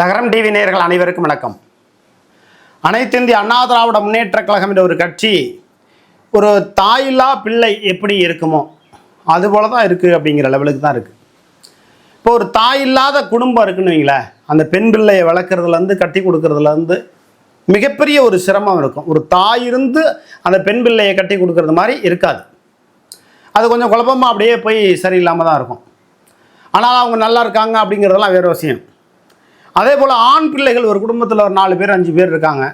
லகரம் டிவி நேயர்கள் அனைவருக்கும் வணக்கம். அனைத்து இந்திய அண்ணா திராவிட முன்னேற்ற கழகம் என்ற ஒரு கட்சி ஒரு தாயில்லா பிள்ளை எப்படி இருக்குமோ அதுபோல தான் இருக்குது அப்படிங்கிற லெவலுக்கு தான் இருக்குது இப்போ ஒரு தாய் இல்லாத குடும்பம் இருக்குன்னு வைங்களேன் அந்த பெண் பிள்ளையை வளர்க்குறதுலேருந்து கட்டி கொடுக்கறதுலேருந்து மிகப்பெரிய ஒரு சிரமம் இருக்கும். ஒரு தாய் இருந்து அந்த பெண் பிள்ளையை கட்டி கொடுக்கறது மாதிரி இருக்காது. அது கொஞ்சம் குழப்பமாக அப்படியே போய் சரியில்லாமல் தான் இருக்கும். ஆனால் அவங்க நல்லா இருக்காங்க அப்படிங்கிறதெல்லாம் வேறு விஷயம். அதே போல் ஆண் பிள்ளைகள் ஒரு குடும்பத்தில் ஒரு நாலு பேர் அஞ்சு பேர் இருக்காங்க.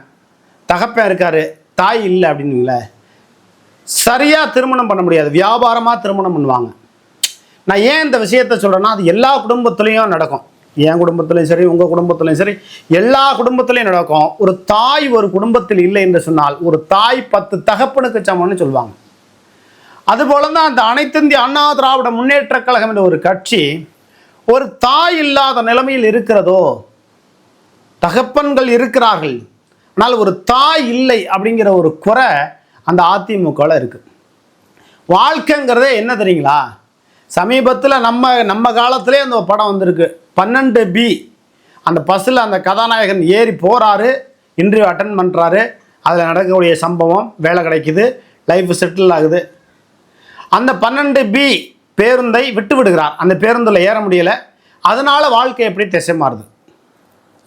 தகப்பன் இருக்கார் தாய் இல்லை அப்படின்னீங்களே. சரியாக திருமணம் பண்ண முடியாது. வியாபாரமாக திருமணம் பண்ணுவாங்க. நான் ஏன் இந்த விஷயத்த சொல்கிறேன்னா அது எல்லா குடும்பத்துலேயும் நடக்கும். என் குடும்பத்துலையும் சரி உங்கள் குடும்பத்துலையும் சரி எல்லா குடும்பத்துலையும் நடக்கும். ஒரு தாய் ஒரு குடும்பத்தில் இல்லை என்று சொன்னால் ஒரு தாய் பத்து தகப்பனுக்கு சமம்னு சொல்லுவாங்க. அதுபோல தான் அந்த அனைத்திந்திய அண்ணா திராவிட முன்னேற்ற கழகம் என்ற ஒரு கட்சி ஒரு தாய் இல்லாத நிலைமையில் இருக்கிறதோ தகப்பன்கள் இருக்கிறார்கள். ஆனால் ஒரு தாய் இல்லை அப்படிங்கிற ஒரு குறை அந்த அதிமுகவில் இருக்குது வாழ்க்கைங்கிறதே என்ன தெரியுங்களா? சமீபத்தில் நம்ம நம்ம காலத்திலே அந்த படம் வந்திருக்கு. பன்னெண்டு பி அந்த பஸ்ஸில் அந்த கதாநாயகன் ஏறி போகிறாரு இன்டர்வியூ அட்டன் பண்ணுறாரு அதில் நடக்கக்கூடிய சம்பவம் வேலை கிடைக்குது லைஃப் செட்டில் ஆகுது. அந்த பன்னெண்டு பி பேருந்தை விட்டு விடுகிறார். அந்த பேருந்தில் ஏற முடியலை. அதனால் வாழ்க்கை எப்படி திசை மாறுது?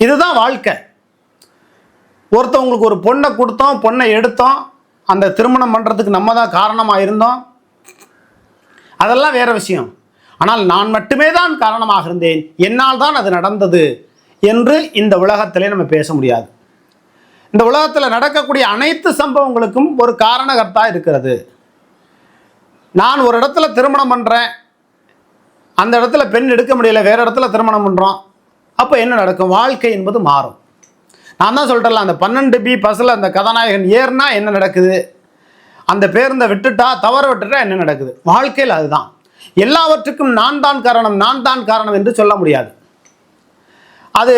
இதுதான் வாழ்க்கை. ஒருத்தவங்களுக்கு ஒரு பொண்ணை கொடுத்தோம் பொண்ணை எடுத்தோம் அந்த திருமணம் பண்ணுறதுக்கு நம்ம தான் காரணமாக இருந்தோம். அதெல்லாம் வேறு விஷயம். ஆனால் நான் மட்டுமே தான் காரணமாக இருந்தேன். என்னால் தான் அது நடந்தது என்று இந்த உலகத்திலே நம்ம பேச முடியாது. இந்த உலகத்தில் நடக்கக்கூடிய அனைத்து சம்பவங்களுக்கும் ஒரு காரணகர்த்தா இருக்கிறது. நான் ஒரு இடத்துல திருமணம் பண்ணுறேன் அந்த இடத்துல பெண் எடுக்க முடியல வேறு இடத்துல திருமணம் பண்ணுறோம் அப்போ என்ன நடக்கும்? வாழ்க்கை என்பது மாறும். நான் தான் சொல்கிறேன்ல அந்த பன்னெண்டு பி பஸ்ஸில் அந்த கதாநாயகன் ஏறுனா என்ன நடக்குது? அந்த பேருந்தை விட்டுட்டா தவற விட்டுட்டா என்ன நடக்குது? வாழ்க்கையில் அதுதான். எல்லாவற்றுக்கும் நான் தான் காரணம் நான் தான் காரணம் என்று சொல்ல முடியாது. அது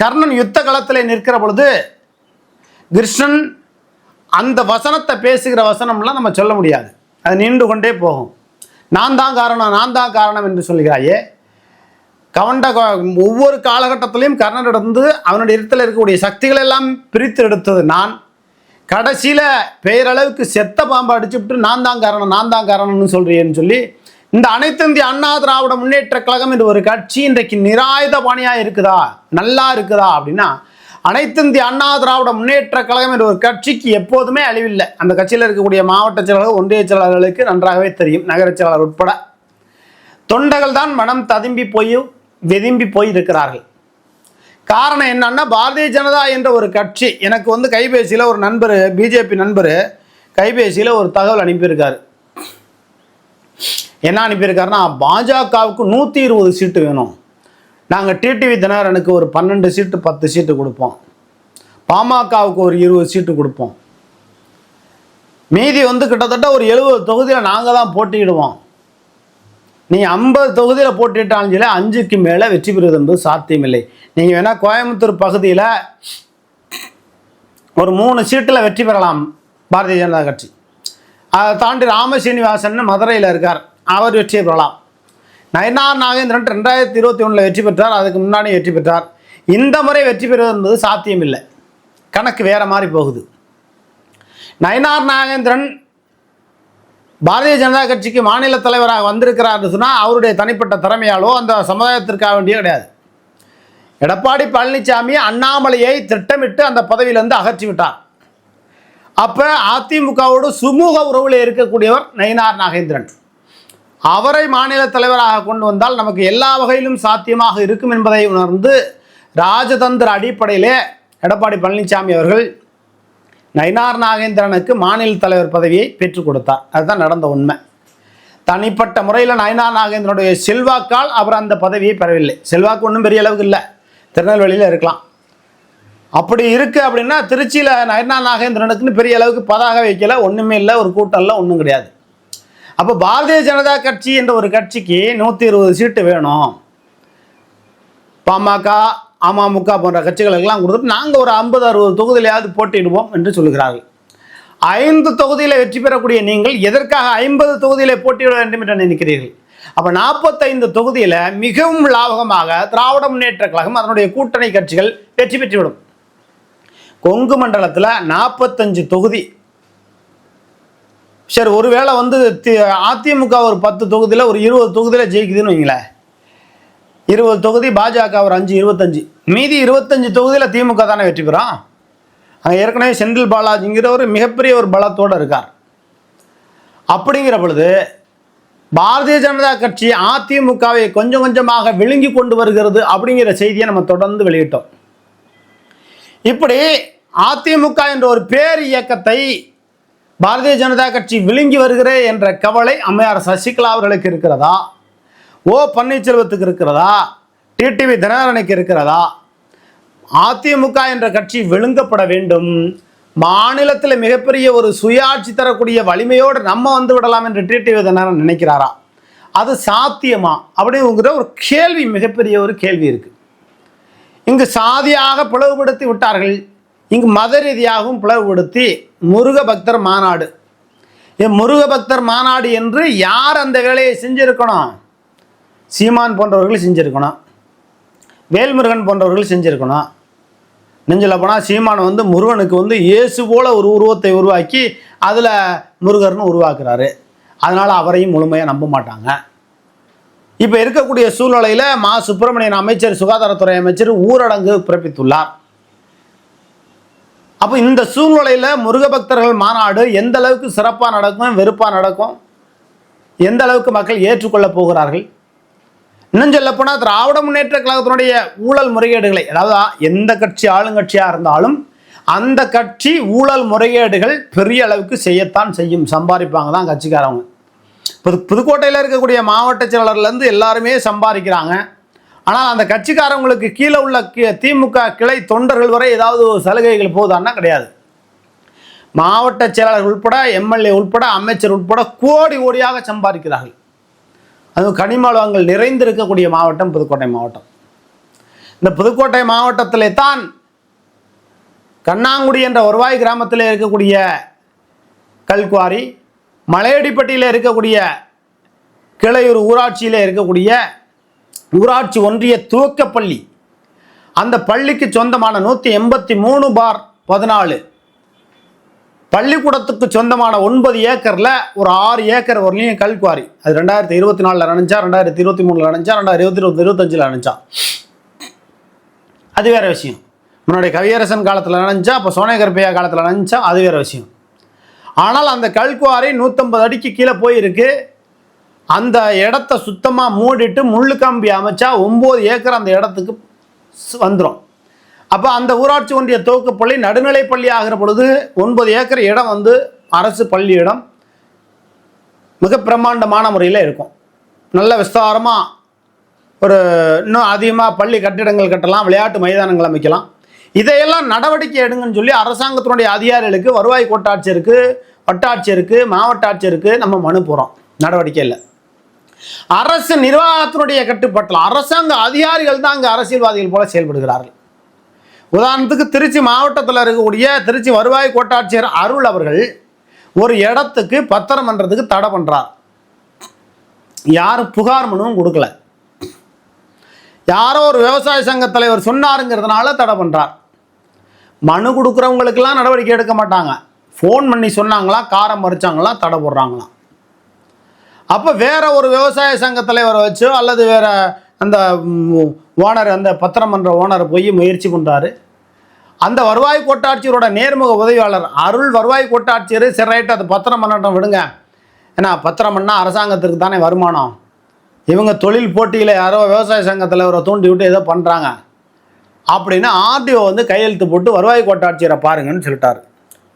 கர்ணன் யுத்த களத்தில் நிற்கிற பொழுது கிருஷ்ணன் அந்த வசனத்தை பேசுகிற வசனம்லாம் நம்ம சொல்ல முடியாது. அது நீண்டு கொண்டே போகும். நான் தான் காரணம் நான் தான் காரணம் என்று சொல்கிறாயே கவண்ட ஒவ்வொரு காலகட்டத்திலையும் கர்ணனிடந்து அவனுடைய இடத்துல இருக்கக்கூடிய சக்திகள் எல்லாம் பிரித்து எடுத்தது நான். கடைசியில் பெயரளவுக்கு செத்த பாம்பை அடிச்சுவிட்டு நான் தான் காரணம் நான் தான் காரணம்னு சொல்கிறேன்னு சொல்லி இந்த அனைத்து இந்திய அண்ணா திராவிட முன்னேற்ற கழகம் என்று ஒரு கட்சி இன்றைக்கு நிராயுத பாணியாக இருக்குதா? நல்லா இருக்குதா அப்படின்னா அனைத்து இந்திய அண்ணா திராவிட முன்னேற்ற கழகம் என்ற ஒரு கட்சிக்கு எப்போதுமே அழிவில்லை. அந்த கட்சியில் இருக்கக்கூடிய மாவட்ட செயலாளர் ஒன்றிய செயலாளர்களுக்கு நன்றாகவே தெரியும் நகரச் செயலாளர் உட்பட. தொண்டர்கள் தான் மனம் ததும்பி போய் வெதும்பி போய் இருக்கிறார்கள் காரணம் என்னன்னா பாரதிய ஜனதா என்ற ஒரு கட்சி எனக்கு வந்து கைபேசியில் ஒரு நண்பர் பிஜேபி நண்பர் கைபேசியில் ஒரு தகவல் அனுப்பியிருக்காரு. என்ன அனுப்பியிருக்காருன்னா பாஜகவுக்கு நூற்றி இருபது சீட்டு வேணும். நாங்கள் டிடிவி தினகரனுக்கு ஒரு பன்னெண்டு சீட்டு பத்து சீட்டு கொடுப்போம். பாமகவுக்கு ஒரு இருபது சீட்டு கொடுப்போம். மீதி வந்து கிட்டத்தட்ட ஒரு எழுபது தொகுதியில் நாங்கள் தான் போட்டியிடுவோம். நீ ஐம்பது தொகுதியில் போட்டிட்டாலும் சொல்லி அஞ்சுக்கு மேலே வெற்றி பெறுவது என்பது சாத்தியமில்லை. நீங்கள் வேணால் கோயம்புத்தூர் பகுதியில் ஒரு மூணு சீட்டில் வெற்றி பெறலாம் பாரதிய ஜனதா கட்சி. அதை தாண்டி ராமசீனிவாசன் மதுரையில் இருக்கார் அவர் வெற்றியை பெறலாம். நயனார் நாகேந்திரன் ரெண்டாயிரத்தி இருபத்தி ஒன்றில் வெற்றி பெற்றார் அதுக்கு முன்னாடி வெற்றி பெற்றார். இந்த முறை வெற்றி பெறுவது என்பது சாத்தியமில்லை. கணக்கு வேற மாதிரி போகுது. நயனார் நாகேந்திரன் பாரதிய ஜனதா கட்சிக்கு மாநில தலைவராக வந்திருக்கிறார்னு சொன்னால் அவருடைய தனிப்பட்ட திறமையாலோ அந்த சமுதாயத்திற்காக வேண்டியோ கிடையாது. எடப்பாடி பழனிசாமி அண்ணாமலையை திட்டமிட்டு அந்த பதவியிலிருந்து அகற்றி விட்டார். அப்போ அதிமுகவோடு சுமூக உறவில் இருக்கக்கூடியவர் நயினார் நாகேந்திரன். அவரை மாநில தலைவராக கொண்டு வந்தால் நமக்கு எல்லா வகையிலும் சாத்தியமாக இருக்கும் என்பதை உணர்ந்து ராஜதந்திர அடிப்படையிலே எடப்பாடி பழனிசாமி அவர்கள் நயினார் நாகேந்திரனுக்கு மாநில தலைவர் பதவியை பெற்றுக் கொடுத்தார். அதுதான் நடந்த உண்மை. தனிப்பட்ட முறையில் நயினார் நாகேந்திரனுடைய செல்வாக்கால் அவர் அந்த பதவியை பெறவில்லை. செல்வாக்கு ஒன்றும் பெரிய அளவுக்கு இல்லை. திருநெல்வேலியில் இருக்கலாம். அப்படி இருக்கு அப்படின்னா திருச்சியில் நயனார் நாகேந்திரனுக்குன்னு பெரிய அளவுக்கு பதாக வைக்கல ஒன்றுமே இல்லை ஒரு கூட்டம் இல்லை ஒன்றும் கிடையாது. அப்போ பாரதிய ஜனதா கட்சி என்ற ஒரு கட்சிக்கு நூற்றி இருபது சீட்டு வேணும். பாமக அமமுக போன்ற கட்சிகளுக்கெல்லாம் கொடுத்துட்டு நாங்கள் ஒரு ஐம்பது அறுபது தொகுதியிலையாவது போட்டியிடுவோம் என்று சொல்கிறார்கள் ஐந்து தொகுதியில் வெற்றி பெறக்கூடிய நீங்கள் எதற்காக ஐம்பது தொகுதியில் போட்டியிட வேண்டும் என்று நினைக்கிறீர்கள்? அப்போ நாற்பத்தைந்து தொகுதியில் மிகவும் லாபகமாக திராவிட முன்னேற்ற கழகம் அதனுடைய கூட்டணி கட்சிகள் வெற்றி பெற்றுவிடும். கொங்கு மண்டலத்தில் நாற்பத்தஞ்சு தொகுதி. சரி ஒருவேளை வந்து அதிமுக ஒரு பத்து தொகுதியில் ஒரு இருபது தொகுதியில் ஜெயிக்குதுன்னு வைங்களேன். இருபது தொகுதி பாஜக ஒரு அஞ்சு இருபத்தஞ்சு. மீதி இருபத்தஞ்சு தொகுதியில் திமுக தானே வெற்றி பெறும்? அங்கே ஏற்கனவே செந்தில் பாலாஜிங்கிற ஒரு மிகப்பெரிய ஒரு பலத்தோடு இருக்கார். அப்படிங்கிற பொழுது பாரதிய ஜனதா கட்சி அதிமுகவை கொஞ்சம் கொஞ்சமாக விழுங்கி கொண்டு வருகிறது அப்படிங்கிற செய்தியை நம்ம தொடர்ந்து வெளியிட்டோம். இப்படி அதிமுக என்ற ஒரு பேர் இயக்கத்தை பாரதிய ஜனதா கட்சி விழுங்கி வருகிறே என்ற கவலை அம்மையார் சசிகலா அவர்களுக்கு இருக்கிறதா? ஓ பன்னீர்செல்வத்துக்கு இருக்கிறதா? டிடிவி தினகரனுக்கு இருக்கிறதா? அதிமுக என்ற கட்சி விழுங்கப்பட வேண்டும். மாநிலத்தில் மிகப்பெரிய ஒரு சுயாட்சி தரக்கூடிய வலிமையோடு நம்ம வந்து விடலாம் என்று டிடிவி தினகரன் நினைக்கிறாரா? அது சாத்தியமா? அப்படிங்கிற ஒரு கேள்வி மிகப்பெரிய ஒரு கேள்வி இருக்கு. இங்கு சாதியாக பிளவுபடுத்தி விட்டார்கள். இங்கு மத ரீதியாகவும் பிளவுபடுத்தி முருக பக்தர் மாநாடு. இ- முருக பக்தர் மாநாடு என்று யார் அந்த வேலையை செஞ்சிருக்கணும்? சீமான் போன்றவர்கள் செஞ்சுருக்கணும். வேல்முருகன் போன்றவர்கள் செஞ்சுருக்கணும். நெஞ்சில் போனால் சீமான் வந்து முருகனுக்கு வந்து இயேசு போல ஒரு உருவத்தை உருவாக்கி அதில் முருகர்னு உருவாக்குறாரு. அதனால் அவரையும் முழுமையாக நம்ப மாட்டாங்க. இப்போ இருக்கக்கூடிய சூழ்நிலையில் மா சுப்பிரமணியன் அமைச்சர் சுகாதாரத்துறை அமைச்சர் ஊரடங்கு பிறப்பித்துள்ளார். அப்போ இந்த சூழ்நிலையில் முருக பக்தர்கள் மாநாடு எந்த அளவுக்கு சிறப்பாக நடக்கும் வெறுப்பாக நடக்கும்? எந்த அளவுக்கு மக்கள் ஏற்றுக்கொள்ளப் போகிறார்கள்? இன்னும் சொல்ல போனால் திராவிட முன்னேற்ற கழகத்தினுடைய ஊழல் முறைகேடுகளை அதாவது எந்த கட்சி ஆளுங்கட்சியாக இருந்தாலும் அந்த கட்சி ஊழல் முறைகேடுகள் பெரிய அளவுக்கு செய்யத்தான் செய்யும். சம்பாதிப்பாங்க தான் கட்சிக்காரவங்க. புது புதுக்கோட்டையில் இருக்கக்கூடிய மாவட்ட செயலாளர்லேருந்து எல்லாருமே சம்பாதிக்கிறாங்க. ஆனால் அந்த கட்சிக்காரங்களுக்கு கீழே உள்ள கி- திமுக கிளை தொண்டர்கள் வரை ஏதாவது ஒரு சலுகைகள் போதான்னா கிடையாது. மாவட்ட செயலாளர் உட்பட எம்எல்ஏ உட்பட அமைச்சர் உட்பட கோடி கோடியாக சம்பாதிக்கிறார்கள். அதுவும் கனிம வளங்கள் நிறைந்திருக்கக்கூடிய மாவட்டம் புதுக்கோட்டை மாவட்டம். இந்த புதுக்கோட்டை மாவட்டத்திலே தான் கண்ணாங்குடி என்ற வருவாய் கிராமத்தில் இருக்கக்கூடிய கல்குவாரி மலையடிப்பட்டியில் இருக்கக்கூடிய கிளையூர் ஊராட்சியில் இருக்கக்கூடிய ஊராட்சி ஒன்றிய துவக்கப்பள்ளி. அந்த பள்ளிக்கு சொந்தமான நூற்றி எண்பத்தி மூணு பார் பதினாலு. பள்ளிக்கூடத்துக்கு சொந்தமான ஒன்பது ஏக்கரில் ஒரு ஆறு ஏக்கர் வரலையும் கல்குவாரி அது ரெண்டாயிரத்தி இருபத்தி நாலில் நினைச்சா ரெண்டாயிரத்தி இருபத்தி மூணில் நினைச்சா ரெண்டாயிரத்தி இருபத்தி இருபத்தஞ்சில் நினைச்சா அது வேற விஷயம். முன்னாடி கவியரசன் காலத்தில் நினைச்சா அப்போ சோனேகர் பையா காலத்தில் நினைச்சா அது வேற விஷயம். ஆனால் அந்த கல்குவாரி நூற்றம்பது அடிக்கு கீழே போயிருக்கு. அந்த இடத்த சுத்தமாக மூடிட்டு முள்ளு கம்பி அமைச்சா ஒம்பது ஏக்கர் அந்த இடத்துக்கு வந்துடும் அப்போ அந்த ஊராட்சி ஒன்றிய துவக்கப்பள்ளி நடுநிலை பள்ளி ஆகிற பொழுது ஒன்பது ஏக்கர் இடம் வந்து அரசு பள்ளி இடம் மிக பிரம்மாண்டமான முறையில் இருக்கும். நல்ல விஸ்தாரமாக ஒரு இன்னும் அதிகமாக பள்ளி கட்டிடங்கள் கட்டலாம் விளையாட்டு மைதானங்கள் அமைக்கலாம். இதையெல்லாம் நடவடிக்கை எடுங்கன்னு சொல்லி அரசாங்கத்தினுடைய அதிகாரிகளுக்கு வருவாய் கோட்டாட்சியருக்கு வட்டாட்சியருக்கு மாவட்ட ஆட்சியருக்கு நம்ம மனு போகிறோம் நடவடிக்கை இல்லை. அரசு நிர்வாகத்தினுடைய கட்டுப்பாட்டில் அரசாங்க அதிகாரிகள் தான் அங்கே அரசியல்வாதிகள் போல செயல்படுகிறார்கள். உதாரணத்துக்கு திருச்சி மாவட்டத்தில் இருக்கக்கூடிய திருச்சி வருவாய் கோட்டாட்சியர் அருள் அவர்கள் ஒரு இடத்துக்கு பத்திரம் பண்ணுறதுக்கு தடை பண்ணுறார் யாரும் புகார் மனுவும் கொடுக்கல. யாரோ ஒரு விவசாய சங்க தலைவர் சொன்னாருங்கிறதுனால தடை பண்ணுறார் மனு கொடுக்குறவங்களுக்கெல்லாம் நடவடிக்கை எடுக்க மாட்டாங்க. ஃபோன் பண்ணி சொன்னாங்களா காரம் மறிச்சாங்களாம் தடை போடுறாங்களாம் அப்போ வேற ஒரு விவசாய சங்க தலைவரை வச்சோ அல்லது வேற அந்த ஓனர் அந்த பத்திரம் ஓனர் ஓனரை போய் முயற்சி பண்ணுறாரு அந்த வருவாய் கோட்டாட்சியரோட நேர்முக உதவியாளர் அருள் வருவாய் கோட்டாட்சியர் சரி ரைட்டு அது பத்திரம் பண்ணட்டும் விடுங்க. ஏன்னா பத்திரம் பண்ணால் அரசாங்கத்திற்கு தானே வருமானம். இவங்க தொழில் போட்டியில் யாரோ விவசாய சங்கத்தில் அவரை தூண்டி விட்டு ஏதோ பண்ணுறாங்க அப்படின்னு ஆர்டிஓ வந்து கையெழுத்து போட்டு வருவாய் கோட்டாட்சியரை பாருங்கன்னு சொல்லிட்டார்.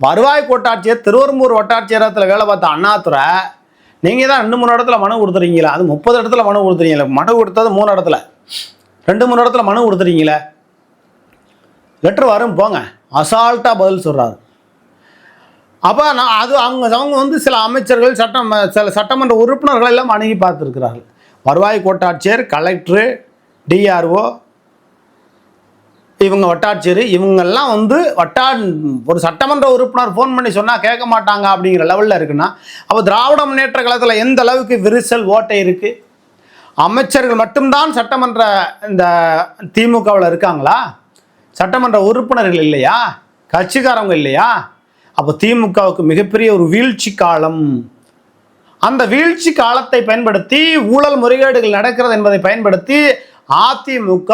வருவாய் கோட்டாட்சியர் திருவரம்பூர் வட்டாட்சியரத்தில் வேலை பார்த்த அண்ணாதுரை நீங்கள் தான் ரெண்டு மூணு இடத்துல மனு கொடுத்துருக்கீங்களா? அது முப்பது இடத்துல மனு கொடுத்துருக்கீங்களா? மனு கொடுத்தது மூணு இடத்துல. ரெண்டு மூணு இடத்துல மனு கொடுத்துறீங்களே லெட்டர் வரும் போங்க. அசால்ட்டாக பதில் சொல்கிறாரு அப்போ நான் அது அவங்க அவங்க வந்து சில அமைச்சர்கள் சட்டம் சில சட்டமன்ற உறுப்பினர்கள் எல்லாம் அணுகி பார்த்துருக்கிறார்கள். வருவாய் கோட்டாட்சியர் கலெக்டரு டிஆர்ஓ இவங்க வட்டாட்சியர் இவங்கெல்லாம் வந்து வட்டா ஒரு சட்டமன்ற உறுப்பினர் ஃபோன் பண்ணி சொன்னால் கேட்க மாட்டாங்க அப்படிங்கிற லெவலில் இருக்குன்னா அப்போ திராவிட முன்னேற்ற கழகத்தில் எந்த அளவுக்கு விரிசல் ஓட்டை இருக்குது அமைச்சர்கள் மட்டும்தான் சட்டமன்ற இந்த திமுகவில் இருக்காங்களா? சட்டமன்ற உறுப்பினர்கள் இல்லையா? கட்சிக்காரவங்க இல்லையா? அப்போ திமுகவுக்கு மிகப்பெரிய ஒரு வீழ்ச்சி காலம். அந்த வீழ்ச்சி காலத்தை பயன்படுத்தி ஊழல் முறைகேடுகள் நடக்கிறது என்பதை பயன்படுத்தி அதிமுக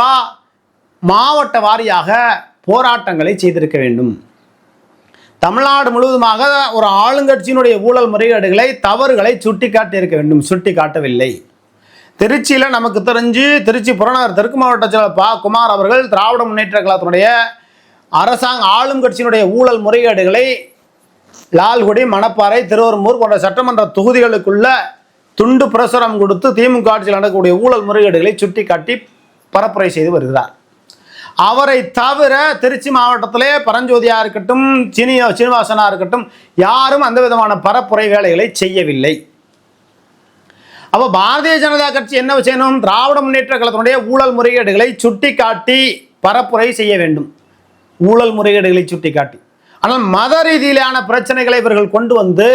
மாவட்ட வாரியாக போராட்டங்களை செய்திருக்க வேண்டும். தமிழ்நாடு முழுவதுமாக ஒரு ஆளுங்கட்சியினுடைய ஊழல் முறைகேடுகளை தவறுகளை சுட்டிக்காட்டி இருக்க வேண்டும். சுட்டிக்காட்டவில்லை. திருச்சியில் நமக்கு தெரிஞ்சு திருச்சி புறநகர் தெற்கு மாவட்ட செயலர் பா குமார் அவர்கள் திராவிட முன்னேற்ற கழகத்தினுடைய அரசாங்க ஆளும் கட்சியினுடைய ஊழல் முறைகேடுகளை லால்குடி மணப்பாறை திருவெரும்பூர் போன்ற சட்டமன்ற தொகுதிகளுக்குள்ள துண்டு பிரசுரம் கொடுத்து திமுக ஆட்சியில் நடக்கக்கூடிய ஊழல் முறைகேடுகளை சுட்டி காட்டி பரப்புரை செய்து வருகிறார். அவரை தவிர திருச்சி மாவட்டத்திலே பரஞ்சோதியா இருக்கட்டும் சினி சீனிவாசனா இருக்கட்டும் யாரும் அந்த விதமான பரப்புரை வேலைகளை செய்யவில்லை. அப்போ பாரதிய ஜனதா கட்சி என்ன செய்யணும்? திராவிட முன்னேற்ற கழகத்தினுடைய ஊழல் முறைகேடுகளை சுட்டிக்காட்டி பரப்புரை செய்ய வேண்டும். ஊழல் முறைகேடுகளை சுட்டிக்காட்டி. ஆனால் மத ரீதியிலான பிரச்சனைகளை இவர்கள் கொண்டு வந்து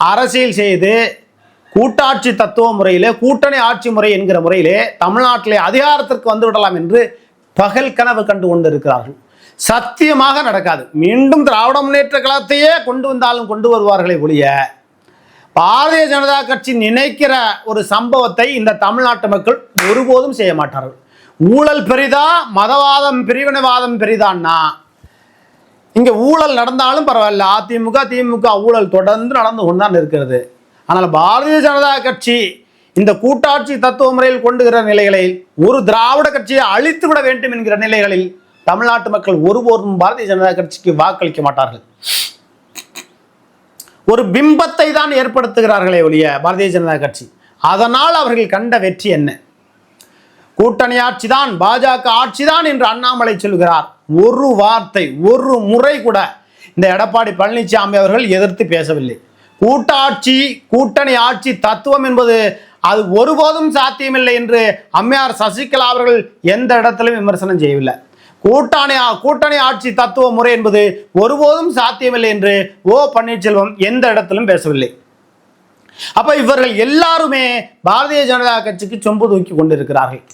அரசியல் செய்து கூட்டாட்சி தத்துவ முறையிலே கூட்டணி ஆட்சி முறை என்கிற முறையிலே தமிழ்நாட்டிலே அதிகாரத்திற்கு வந்து விடலாம் என்று பகல் கனவு கண்டு கொண்டிருக்கிறார்கள். சத்தியமாக நடக்காது. மீண்டும் திராவிட முன்னேற்ற கழகத்தையே கொண்டு வந்தாலும் கொண்டு வருவார்களே ஒழிய பாரதிய ஜனதா கட்சி நினைக்கிற ஒரு சம்பவத்தை இந்த தமிழ்நாட்டு மக்கள் ஒருபோதும் செய்ய மாட்டார்கள். ஊழல் பெரிதா மதவாதம் பிரிவினைவாதம் பெரிதான்னா? இங்கே ஊழல் நடந்தாலும் பரவாயில்ல. அதிமுக திமுக ஊழல் தொடர்ந்து நடந்து கொண்டுதான் இருக்கிறது ஆனால் பாரதிய ஜனதா கட்சி இந்த கூட்டாட்சி தத்துவ முறையில் கொண்டுகிற நிலைகளில் ஒரு திராவிட கட்சியை அழித்து விட வேண்டும் என்கிற நிலைகளில் தமிழ்நாட்டு மக்கள் ஒருபோதும் பாரதிய ஜனதா கட்சிக்கு வாக்களிக்க மாட்டார்கள். ஒரு பிம்பத்தை தான் ஏற்படுத்துகிறார்களே ஒழிய பாரதிய ஜனதா கட்சி. அதனால் அவர்கள் கண்ட வெற்றி என்ன? கூட்டணி ஆட்சி தான் பாஜக ஆட்சி தான் என்று அண்ணாமலை சொல்கிறார். ஒரு வார்த்தை ஒரு முறை கூட இந்த எடப்பாடி பழனிசாமி அவர்கள் எதிர்த்து பேசவில்லை. கூட்டாட்சி கூட்டணி ஆட்சி தத்துவம் என்பது அது ஒருபோதும் சாத்தியமில்லை என்று அம்மையார் சசிகலா அவர்கள் எந்த இடத்திலும் விமர்சனம் செய்யவில்லை. கூட்டணி கூட்டணி ஆட்சி தத்துவ முறை என்பது ஒருபோதும் சாத்தியமில்லை என்று ஓ பன்னீர்செல்வம் எந்த இடத்திலும் பேசவில்லை. அப்ப இவர்கள் எல்லாருமே பாரதிய ஜனதா கட்சிக்கு சொம்பு தூக்கி கொண்டிருக்கிறார்கள்.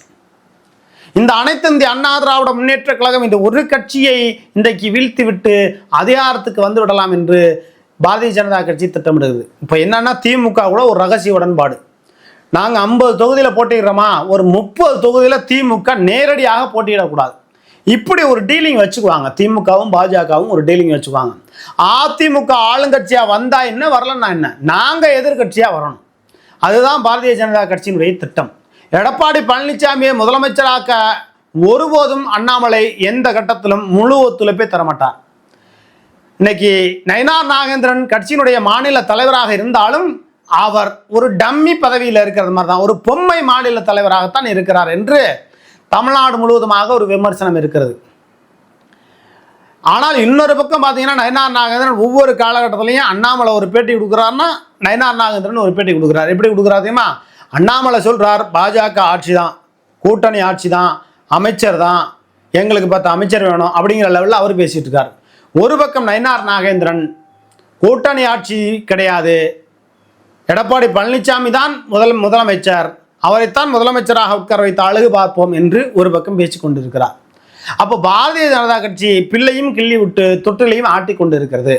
இந்த அனைத்து இந்திய அண்ணா திராவிட முன்னேற்ற கழகம் இந்த ஒரு கட்சியை இன்றைக்கு வீழ்த்தி விட்டு அதிகாரத்துக்கு வந்து விடலாம் என்று பாரதிய ஜனதா கட்சி திட்டமிடுகிறது. இப்போ என்னன்னா திமுக கூட ஒரு ரகசிய உடன்பாடு. நாங்கள் ஐம்பது தொகுதியில் போட்டிடுறோமா ஒரு முப்பது தொகுதியில் திமுக நேரடியாக போட்டியிடக்கூடாது. இப்படி ஒரு டீலிங் வச்சுக்குவாங்க. திமுகவும் பாஜகவும் ஒரு டீலிங் வச்சுக்குவாங்க. அதிமுக ஆளுங்கட்சியாக வந்தா என்ன வரலன்னா என்ன? நாங்கள் எதிர்கட்சியாக வரணும். அதுதான் பாரதிய ஜனதா கட்சியினுடைய திட்டம். எடப்பாடி பழனிசாமியை முதலமைச்சராக்க ஒருபோதும் அண்ணாமலை எந்த கட்டத்திலும் முழு ஒத்துழைப்பை தரமாட்டார். இன்னைக்கு நயனார் நாகேந்திரன் கட்சியினுடைய மாநில தலைவராக இருந்தாலும் அவர் ஒரு டம்மி பதவியில் இருக்கிறது மாதிரி தான் ஒரு பொம்மை மாநில தலைவராகத்தான் இருக்கிறார் என்று தமிழ்நாடு முழுவதுமாக ஒரு விமர்சனம் இருக்கிறது. ஆனால் இன்னொரு பக்கம் பார்த்தீங்கன்னா நயனார் நாகேந்திரன் ஒவ்வொரு காலகட்டத்திலையும் அண்ணாமலை ஒரு பேட்டி கொடுக்குறாருன்னா நயனார் நாகேந்திரன் ஒரு பேட்டி கொடுக்குறாரு. எப்படி கொடுக்குறாரு தெரியுமா? அண்ணாமலை சொல்கிறார் பாஜக ஆட்சி தான் கூட்டணி ஆட்சி தான் அமைச்சர் தான் எங்களுக்கு பத்து அமைச்சர் வேணும் அப்படிங்கிற லெவலில் அவர் பேசிகிட்டு இருக்கார். ஒரு பக்கம் நயனார் நாகேந்திரன் கூட்டணி ஆட்சி கிடையாது. எடப்பாடி பழனிசாமி தான் முதல் முதலமைச்சர். அவரைத்தான் முதலமைச்சராக உட்கார வைத்து அழகு பார்ப்போம் என்று ஒரு பக்கம் பேச்சு கொண்டிருக்கிறார் அப்போ பாரதிய ஜனதா கட்சி பிள்ளையும் கிள்ளி விட்டு தொட்டிலையும் ஆட்டி கொண்டிருக்கிறது.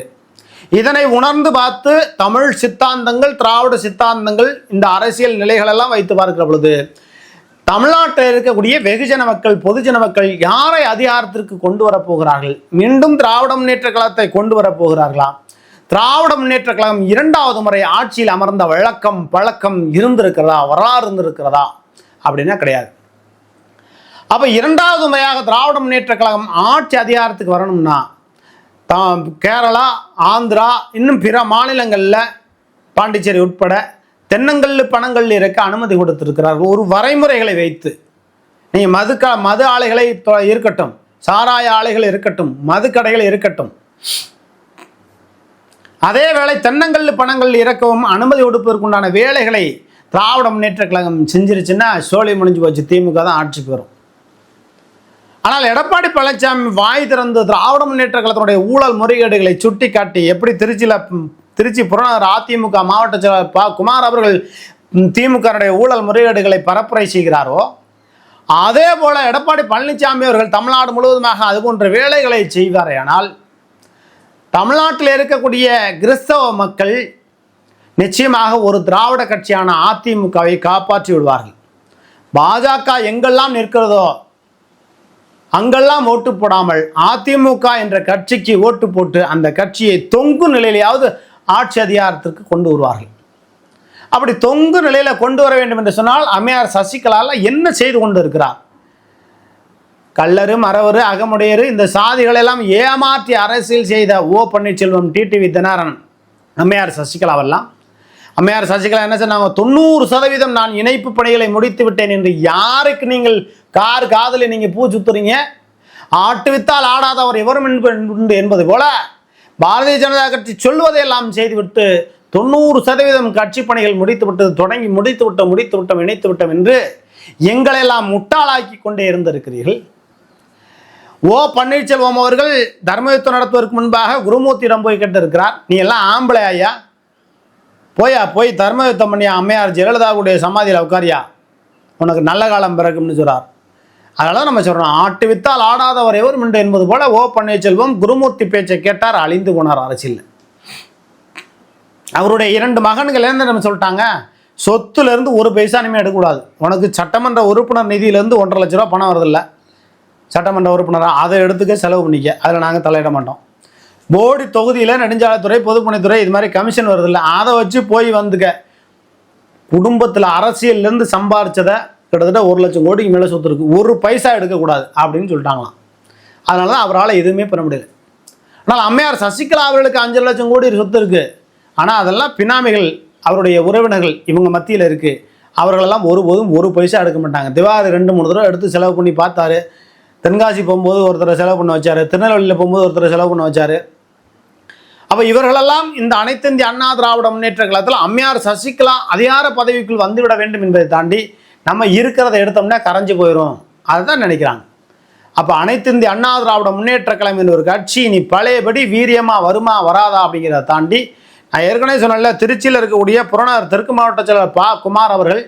இதனை உணர்ந்து பார்த்து தமிழ் சித்தாந்தங்கள் திராவிட சித்தாந்தங்கள் இந்த அரசியல் நிலைகளெல்லாம் வைத்து பார்க்கிற பொழுது தமிழ்நாட்டில் இருக்கக்கூடிய வெகுஜன மக்கள் பொதுஜன மக்கள் யாரை அதிகாரத்திற்கு கொண்டு வரப்போகிறார்கள் மீண்டும் திராவிட முன்னேற்ற கழகத்தை கொண்டு வரப்போகிறார்களா திராவிட முன்னேற்ற கழகம் இரண்டாவது முறை ஆட்சியில் அமர்ந்த வழக்கம் பழக்கம் இருந்திருக்கிறதா? வரலாறு இருந்திருக்கிறதா? அப்படின்னா கிடையாது. அப்ப இரண்டாவது முறையாக திராவிட முன்னேற்ற கழகம் ஆட்சி அதிகாரத்துக்கு வரணும்னா தா- கேரளா ஆந்திரா இன்னும் பிற மாநிலங்களில் பாண்டிச்சேரி உட்பட தென்னங்கல் பணங்கள் இருக்க அனுமதி கொடுத்திருக்கிறார்கள் ஒரு வரைமுறைகளை வைத்து. நீங்கள் மது க மது ஆலைகளை இருக்கட்டும். சாராய ஆலைகள் இருக்கட்டும். மதுக்கடைகள் இருக்கட்டும். அதே வேளை தென்னங்கல் பணங்கள் இறக்கவும் அனுமதி கொடுப்பதற்குண்டான வேலைகளை திராவிட முன்னேற்ற கழகம் செஞ்சிருச்சுன்னா சோழி முடிஞ்சு போச்சு திமுக தான் ஆட்சிக்கு வரும் ஆனால் எடப்பாடி பழனிசாமி வாய் திறந்து திராவிட முன்னேற்ற கழகத்தினுடைய ஊழல் முறைகேடுகளை சுட்டி காட்டி எப்படி திருச்சியில் திருச்சி புறநகர் அதிமுக மாவட்ட செயலாளர் ப. குமார் அவர்கள் திமுகனுடைய ஊழல் முறைகேடுகளை பரப்புரை செய்கிறாரோ அதே போல எடப்பாடி பழனிசாமி அவர்கள் தமிழ்நாடு முழுவதுமாக அது போன்ற வேலைகளை செய்வாரேயானால் தமிழ்நாட்டில் இருக்கக்கூடிய கிறிஸ்தவ மக்கள் நிச்சயமாக ஒரு திராவிட கட்சியான அதிமுகவை காப்பாற்றி விடுவார்கள். பாஜக எங்கெல்லாம் நிற்கிறதோ அங்கெல்லாம் ஓட்டு போடாமல் அதிமுக என்ற கட்சிக்கு ஓட்டு போட்டு அந்த கட்சியை தொங்கு நிலையிலேயாவது ஆட்சி அதிகாரத்திற்கு கொண்டு வருவார்கள். அப்படி தொங்கு நிலையில கொண்டு வர வேண்டும் என்று சொன்னால் அம்மையார் சசிகலால என்ன செய்து கொண்டு இருக்கிறார்? கல்லரும் அறவரு அகமுடையரு இந்த சாதிகளெல்லாம் ஏமாற்றி அரசியல் செய்த ஓ பன்னீர்செல்வம் டிடிவி தினகரன். அம்மையார் சசிகலாவெல்லாம். அம்மையார் சசிகலா என்ன சொன்னாங்க? தொண்ணூறு சதவீதம் நான் இணைப்பு பணிகளை முடித்து விட்டேன் என்று யாருக்கு நீங்கள் கார் காதலில் நீங்கள் பூ சுத்துறீங்க? ஆட்டு வித்தால் ஆடாதவர் எவரும் உண்டு என்பது போல பாரதிய ஜனதா கட்சி சொல்வதையெல்லாம் செய்துவிட்டு தொண்ணூறு சதவீதம் கட்சி பணிகள் முடித்து விட்டது தொடங்கி முடித்து விட்டோம் முடித்து விட்டோம் இணைத்து விட்டோம் என்று எங்களெல்லாம் முட்டாளாக்கி கொண்டே இருந்திருக்கிறீர்கள். ஓ பன்னீர்செல்வம் அவர்கள் தர்மயுத்தம் நடத்துவதற்கு முன்பாக குருமூர்த்தியிடம் போய் கேட்டிருக்கிறார். நீ எல்லாம் ஆம்பளை ஐயா. போயா போய் தர்மயுத்தம் பண்ணியா அம்மையார் ஜெயலலிதாவுடைய சமாதியில் உட்காரியா? உனக்கு நல்ல காலம் பிறக்கும்னு சொல்றார். அதனால நம்ம சொல்றோம் ஆட்டு வித்தால் ஆடாதவர் எவர் உண்டு என்பது போல ஓ பன்னீர்செல்வம் குருமூர்த்தி பேச்சை கேட்டார் அழிந்து போனார் அரசியல். அவருடைய இரண்டு மகன்கள் என்ன நம்ம சொல்லிட்டாங்க? சொத்துலேருந்து ஒரு பைசா இனிமே எடுக்கக்கூடாது. உனக்கு சட்டமன்ற உறுப்பினர் நிதியிலேருந்து ஒன்றரை லட்ச ரூபா பணம் வருதில்லை. சட்டமன்ற உறுப்பினராக அதை எடுத்துக்க செலவு பண்ணிக்க. அதில் நாங்கள் தலையிட மாட்டோம். போடி தொகுதியில் நெடுஞ்சாலைத்துறை பொதுப்பணித்துறை இது மாதிரி கமிஷன் வருதில்ல. அதை வச்சு போய் வந்துக்க. குடும்பத்தில் அரசியல்லேருந்து சம்பாரிச்சதை கிட்டத்தட்ட ஒரு லட்சம் கோடிக்கு மேலே சொத்து இருக்குது ஒரு பைசா எடுக்கக்கூடாது அப்படின்னு சொல்லிட்டாங்களாம். அதனால தான் அவரால் எதுவுமே பண்ண முடியல. ஆனால் அம்மையார் சசிகலா அவர்களுக்கு அஞ்சு லட்சம் கோடி சொத்து இருக்குது ஆனால் அதெல்லாம் பினாமிகள் அவருடைய உறவினர்கள் இவங்க மத்தியில் இருக்குது அவர்களெல்லாம் ஒருபோதும் ஒரு பைசா எடுக்க மாட்டாங்க. திவாரி ரெண்டு மூணு தடவை எடுத்து செலவு பண்ணி பார்த்தாரு. தென்காசி போகும்போது ஒருத்தரை செலவு பண்ண வச்சாரு. திருநெல்வேலியில் போகும்போது ஒருத்தரை செலவு பண்ண வச்சாரு. அப்போ இவர்களெல்லாம் இந்த அனைத்து இந்திய அண்ணா திராவிட முன்னேற்ற கழகத்தில் அம்மையார் சசிகலா அதிகார பதவிக்குள் வந்துவிட வேண்டும் என்பதை தாண்டி நம்ம இருக்கிறத எடுத்தோம்னா கரைஞ்சு போயிடும் அதுதான் நினைக்கிறாங்க. அப்போ அனைத்து இந்திய அண்ணா திராவிட முன்னேற்ற கழகம் என்ற ஒரு கட்சி நீ பழையபடி வீரியமாக வருமா வராதா அப்படிங்கிறத தாண்டி நான் ஏற்கனவே சொன்னல திருச்சியில் இருக்கக்கூடிய புறநகர் தெற்கு மாவட்ட செயலர் பா. குமார் அவர்கள்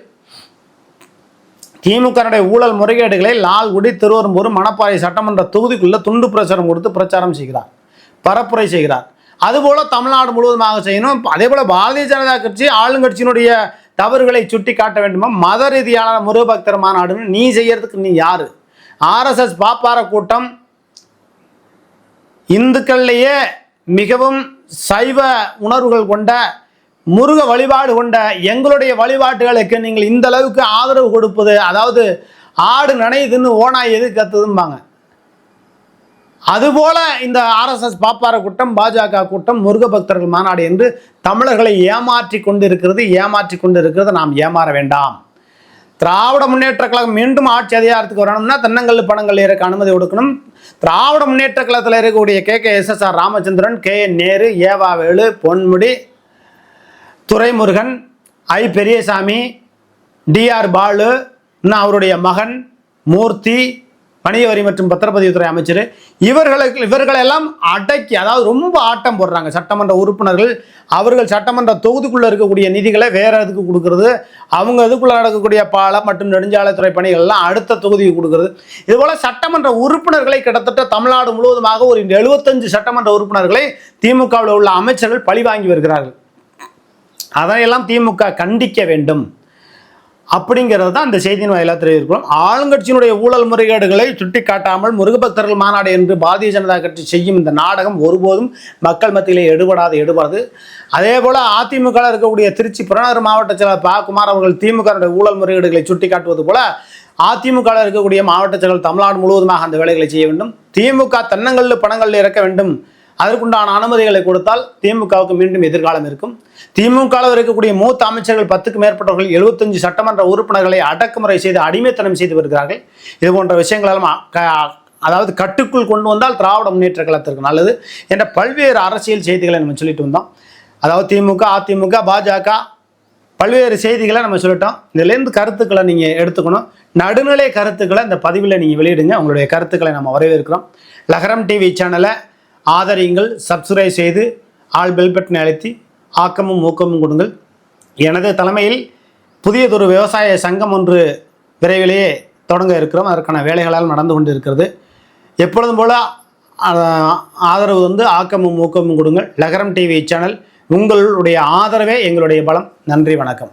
திமுகனுடைய ஊழல் முறைகேடுகளை லால்குடி திருவரும்பூர் மணப்பாறை சட்டமன்ற தொகுதிக்குள்ள துண்டு பிரச்சாரம் கொடுத்து பிரச்சாரம் செய்கிறார். பரப்புரை செய்கிறார். அதுபோல தமிழ்நாடு முழுவதுமாக செய்யணும். அதே போல பாரதிய ஜனதா கட்சி ஆளுங்கட்சியினுடைய தவறுகளை சுட்டி காட்ட வேண்டுமா? மத ரீதியான முருகபக்தர் மாநாடுன்னு நீ செய்யறதுக்கு நீ யாரு? ஆர்எஸ்எஸ் பாப்பார கூட்டம் இந்துக்கள்லேயே மிகவும் சைவ உணர்வுகள் கொண்ட முருக வழிபாடு கொண்ட எங்களுடைய வழிபாட்டுகளுக்கு நீங்கள் இந்த அளவுக்கு ஆதரவு கொடுப்பது அதாவது ஆடு நனையுதுன்னு ஓனாய் எது கத்துதும்பாங்க. அதுபோல இந்த ஆர்எஸ்எஸ் பாப்பார கூட்டம் பாஜக கூட்டம் முருக பக்தர்கள் மாநாடு என்று தமிழர்களை ஏமாற்றி கொண்டிருக்கிறது ஏமாற்றி கொண்டிருக்கிறது நாம் ஏமாற வேண்டாம். திராவிட முன்னேற்ற கழகம் மீண்டும் ஆட்சி அதிகாரத்துக்கு வரணும்னா தென்னங்கல் பணங்கள் இருக்க அனுமதி கொடுக்கணும். திராவிட முன்னேற்ற கழகத்தில் இருக்கக்கூடிய K K S S R Ramachandran K N Nehru Eva Velu Ponmudy Duraimurugan I. Periyasamy TR Baalu இன்னும் அவருடைய மகன் மூர்த்தி வணிக வரி மற்றும் பத்திரப்பதிவுத்துறை அமைச்சர். இவர்களுக்கு இவர்களெல்லாம் அடக்கி அதாவது ரொம்ப ஆட்டம் போடுறாங்க. சட்டமன்ற உறுப்பினர்கள் அவர்கள் சட்டமன்ற தொகுதிக்குள்ளே இருக்கக்கூடிய நிதிகளை வேற இதுக்கு கொடுக்கறது? அவங்க இதுக்குள்ளே நடக்கக்கூடிய பாலம் மற்றும் நெடுஞ்சாலைத்துறை பணிகள்லாம் அடுத்த தொகுதிக்கு கொடுக்கறது? இதுபோல் சட்டமன்ற உறுப்பினர்களை கிட்டத்தட்ட தமிழ்நாடு முழுவதுமாக ஒரு எழுபத்தஞ்சு சட்டமன்ற உறுப்பினர்களை திமுகவில் உள்ள அமைச்சர்கள் பழி வாங்கி வருகிறார்கள். அதையெல்லாம் திமுக கண்டிக்க வேண்டும். அப்படிங்கிறது தான் இந்த செய்தியின் வாயிலாக தெரிவிக்கிறோம். ஆளுங்கட்சியினுடைய ஊழல் முறைகேடுகளை சுட்டிக்காட்டாமல் முருகபக்தர்கள் மாநாடு என்று பாரதிய ஜனதா கட்சி செய்யும் இந்த நாடகம் ஒருபோதும் மக்கள் மத்தியிலே எடுபடாது எடுபடாது. அதே போல் அதிமுக இருக்கக்கூடிய திருச்சி புறநகர் மாவட்ட செயலர் பா. குமார் அவர்கள் திமுகனுடைய ஊழல் முறைகேடுகளை சுட்டிக்காட்டுவது போல அதிமுக இருக்கக்கூடிய மாவட்ட செயலர் தமிழ்நாடு முழுவதுமாக அந்த வேலைகளை செய்ய வேண்டும். திமுக தன்னங்களில் பணங்களில் இறக்க வேண்டும். அதற்குண்டான அனுமதிகளை கொடுத்தால் திமுகவுக்கு மீண்டும் எதிர்காலம் இருக்கும். திமுகவில் இருக்கக்கூடிய மூத்த அமைச்சர்கள் பத்துக்கு மேற்பட்டவர்கள் எழுபத்தஞ்சு சட்டமன்ற உறுப்பினர்களை அடக்குமுறை செய்து அடிமைத்தனம் செய்து வருகிறார்கள். இது போன்ற விஷயங்களெல்லாம் க- அதாவது கட்டுக்குள் கொண்டு வந்தால் திராவிட முன்னேற்ற கழகத்திற்கு நல்லது என்ற பல்வேறு அரசியல் செய்திகளை நம்ம சொல்லிட்டு வந்தோம். அதாவது திமுக அதிமுக பாஜக பல்வேறு செய்திகளை நம்ம சொல்லிட்டோம். இதுலேருந்து கருத்துக்களை நீங்கள் எடுத்துக்கணும். நடுநிலை கருத்துக்களை இந்த பதிவில் நீங்கள் வெளியிடுங்க. உங்களுடைய கருத்துக்களை நம்ம வரவேற்கிறோம். லகரம் டிவி சேனலை ஆதரியுங்கள் சப்ஸ்கிரைப் செய்து ஆல் பெல் பட்டனை அழுத்தி ஆக்கமும் ஊக்கமும் கொடுங்கள். எனது தலைமையில் புதியதொரு விவசாய சங்கம் ஒன்று விரைவிலேயே தொடங்க இருக்கிறோம். அதற்கான வேலைகளால் நடந்து கொண்டு இருக்கிறது எப்பொழுதும் போல் ஆதரவு வந்து ஆக்கமும் ஊக்கமும் கொடுங்கள். லகரம் டிவி சேனல் உங்களுடைய ஆதரவே எங்களுடைய பலம். நன்றி வணக்கம்.